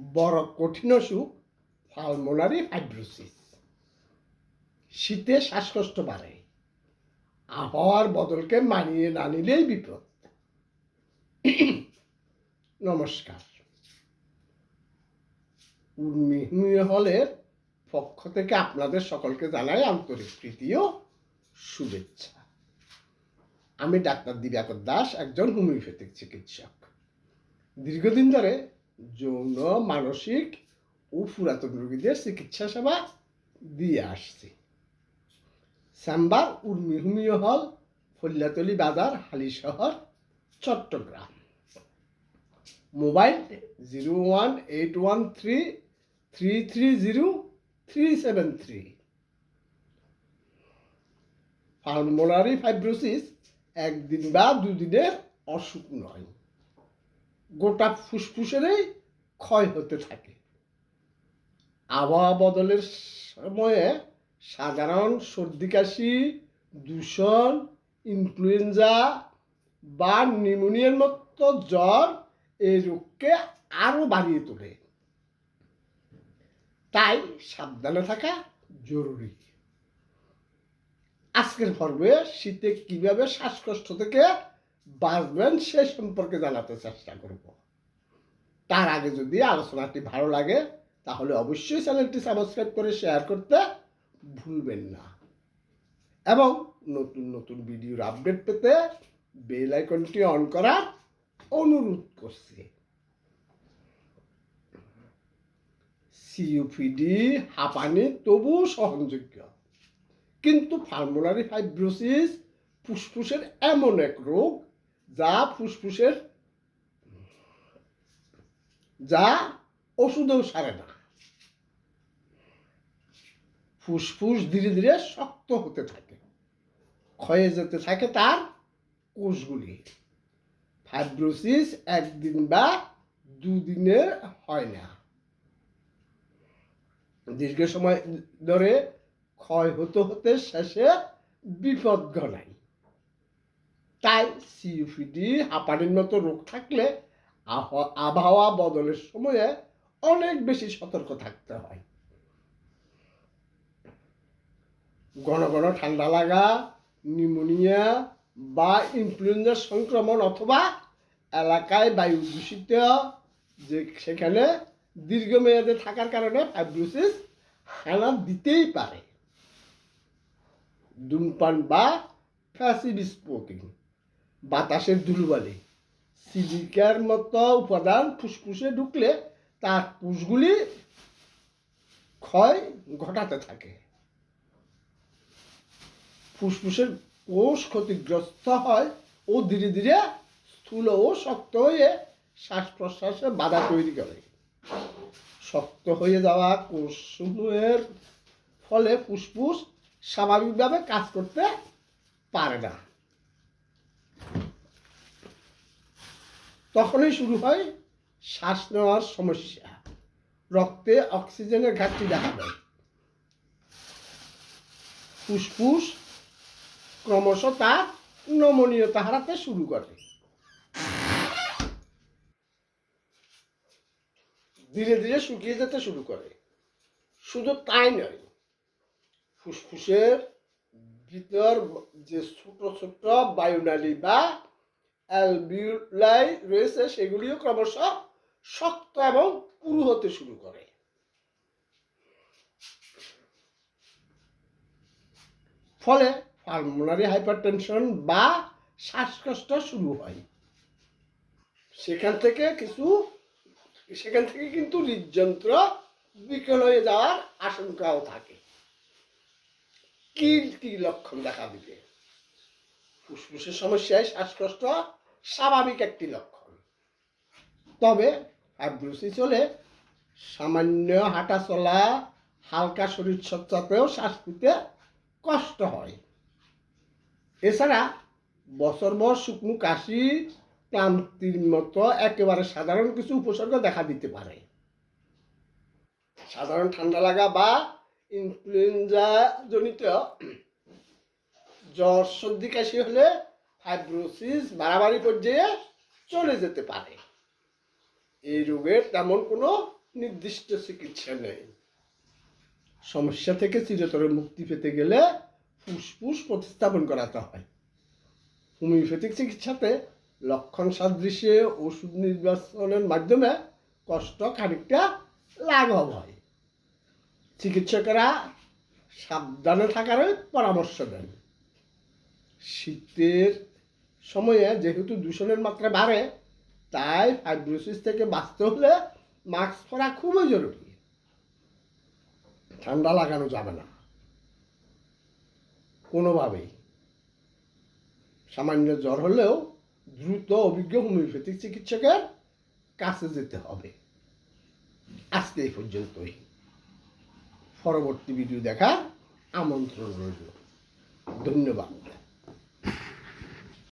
বড় কঠিন অসুখ পালমোনারি ফাইব্রোসিস শীতে শ্বাসকষ্ট বাড়ে। আবহাওয়ার বদলকে মানিয়ে না নিলেই বিপদ। নমস্কার। উর্মি হলের পক্ষ থেকে আপনাদের সকলকে জানাই আন্তরিক প্রীতি ও শুভেচ্ছা। আমি ডাক্তার দিবাকর দাস, একজন হোমিওপ্যাথিক চিকিৎসক। দীর্ঘদিন ধরে যৌন, মানসিক ও পুরাতন রোগীদের চিকিৎসা সেবা দিয়ে আসছি। সাম্বার উর্মি হোমিও হল ফল্যাতলি বাজার Halishahar Chattogram. Mobile zero one eight one three three three zero three seven three. Pulmonary fibrosis একদিন বা দুদিনের অসুখ নয়। গোটা ফুসফুসেরই ক্ষয় হতে থাকে। আবহাওয়া বদলের সময়ে সাধারণ সর্দি, কাশি, দূষণ ইনফ্লুয়েঞ্জা বা নিউমোনিয়ার মতো জ্বর এই রোগকে আরও বাড়িয়ে তোলে। তাই সাবধানে থাকা জরুরি। আজকের পর্বে শীতে কীভাবে শ্বাসকষ্ট থেকে বাঁচবেন সে সম্পর্কে জানাতে চেষ্টা করব। তার আগে যদি আলোচনাটি ভালো লাগে, তাহলে অবশ্যই চ্যানেলটি সাবস্ক্রাইব করে শেয়ার করতে ভুলবেন না। এবং নতুন নতুন ভিডিওর আপডেট পেতে বেল আইকনটি অন করার অনুরোধ করছি। সিইউপিডি হাঁপানি তবু সহনযোগ্য। কিন্তু ফার্মুলারি ফাইব্রোসিস ফুসফুসের এমন এক রোগ যা ফুসফুসের, যা ওষুধেও সারে না। ফুসফুস ধীরে ধীরে শক্ত হতে থাকে। ক্ষয়ে যেতে থাকে তার কোষগুলি। ফাইব্রোসিস একদিন বা দুদিনের হয় না। দীর্ঘ সময় ধরে ক্ষয় হতে হতে শেষে বিপদ ঘনায় তাই সিউপিডি হাঁপানির মতো রোগ থাকলে আবহাওয়া বদলের সময়ে অনেক বেশি সতর্ক থাকতে হয়। ঘন ঘন ঠান্ডা লাগা নিউমোনিয়া বা ইনফ্লুয়েঞ্জার সংক্রমণ অথবা এলাকায় বায়ু দূষিত, যে সেখানে দীর্ঘমেয়াদে থাকার কারণে ফাইব্রোসিস হানা দিতেই পারে। ধূমপান বা ফ্যাসিভ স্মোকিং। বাতাসের ধুলবালি। সিলিকার মতো উপাদান ফুসফুসে ঢুকলে তার কোষগুলি ক্ষয় ঘটাতে থাকে। ফুসফুসের কোষ ক্ষতিগ্রস্ত হয় ও ধীরে ধীরে স্থূল ও শক্ত হয়ে শ্বাস প্রশ্বাসে বাধা তৈরি করে। শক্ত হয়ে যাওয়া কোষসমূহের ফলে ফুসফুস স্বাভাবিকভাবে কাজ করতে পারে না। তখনই শুরু হয় শ্বাস নেওয়ার সমস্যা। রক্তে অক্সিজেনের ঘাটতি দেখা দেয়। ফুসফুস ক্রমশ তার নমনীয়তা হারাতে শুরু করে। ধীরে ধীরে শুকিয়ে যেতে শুরু করে। শুধু তাই নয়, ফুসফুসের ভিতর যে ছোট ছোট বায়ুনালী বা অ্যালবিউলাই রয়েছে, সেগুলিও ক্রমশ শক্ত এবং পুরু হতে শুরু করে। ফলে পালমোনারি হাইপারটেনশন বা শ্বাসকষ্ট শুরু হয়। সেখান থেকে কিছু, সেখান থেকে কিন্তু হৃদযন্ত্র বিকল হয়ে যাওয়ার আশঙ্কাও থাকে। কি কি লক্ষণ দেখা দিবে? ফুসফুসের সমস্যায় শ্বাসকষ্ট স্বাভাবিক একটি লক্ষণ। তবে ফাইব্রোসিস চলে, সামান্য হাঁটা চলা, হালকা শরীর শরীরচর্চাতেও শ্বাস নিতে কষ্ট হয়। এছাড়া বছর বছরভর শুকনো কাশি, ক্লান্তির মতো একেবারে সাধারণ কিছু উপসর্গ দেখা দিতে পারে। সাধারণ ঠান্ডা লাগা বা ইনফ্লুয়েঞ্জা জনিত জ্বর, সর্দি, কাশি হলে ফাইব্রোসিস বাড়াবাড়ি পর্যায়ে চলে যেতে পারে। এই রোগের তেমন কোনো নির্দিষ্ট চিকিৎসা নেই। সমস্যা থেকে চিরতরে মুক্তি পেতে গেলে ফুসফুস প্রতিস্থাপন করাতে হয়। হোমিওপ্যাথিক চিকিৎসাতে লক্ষণ সাদৃশ্যে ওষুধ নির্বাচনের মাধ্যমে কষ্ট খানিকটা লাঘব হয়। চিকিৎসকেরা সাবধানে থাকার পরামর্শ দেন। শীতের সময়ে যেহেতু দূষণের মাত্রা বাড়ে, তাই ফাইব্রোসিস থেকে বাঁচতে হলে মাস্ক পরা খুবই জরুরি। ঠান্ডা লাগানো যাবে না। কোনোভাবেই। সামান্য জ্বর হলেও দ্রুত অভিজ্ঞ হোমিওপ্যাথিক চিকিৎসকের কাছে যেতে হবে। আজকে এই পর্যন্তই। পরবর্তী ভিডিও দেখার আমন্ত্রণ রইল। ধন্যবাদ।